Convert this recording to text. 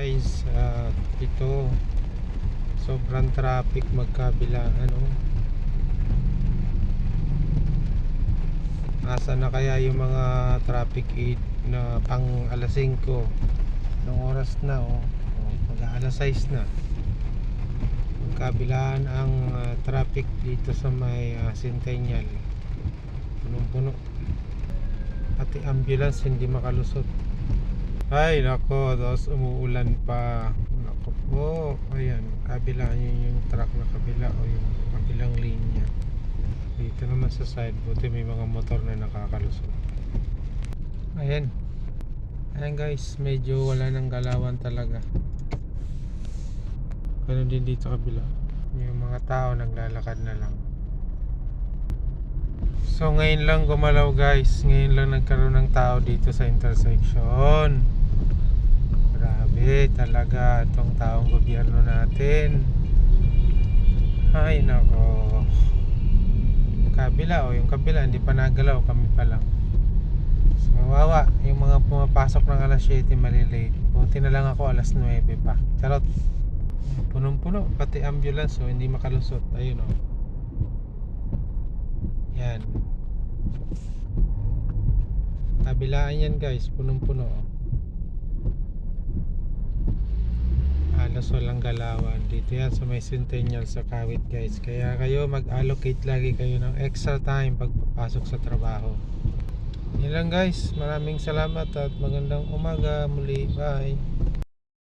guys at ito sobrang traffic magkabila ano? Asa na kaya yung mga traffic aid na pang alas 5 ng oras na oh, oh mag alas 6 na. Magkabilaan ang ah, traffic dito sa may ah, Centennial. Punong puno pati ambulance hindi makalusot ay nako tapos umuulan pa. Nako po ayan kabila yun yung truck na kabila o yung kabilang linya. Dito naman sa side buti may mga motor na nakakalusot. Ayan. Ayan guys medyo wala nang galawan talaga. Ganun din dito kabila. Yung mga tao naglalakad na lang. So ngayon lang gumalaw guys. Ngayon lang nagkaroon ng tao dito sa intersection Talaga itong taong gobyerno natin. Ay nako. Kabila o yung kabila hindi pa nagalaw kami pa lang. So kawawa Yung mga pumapasok ng alas 7 malilate. Buti na lang ako alas 9 pa. Charot. Punong puno pati ambulance o hindi makalusot. Ayun o yan. Kabilaan yan guys, punong-puno. oh. Halos walang galawan. Dito yan sa may Centennial sa Kawit guys. Kaya kayo mag-allocate lagi kayo ng extra time pagpapasok sa trabaho. Yan lang guys. Maraming salamat at magandang umaga muli. Bye.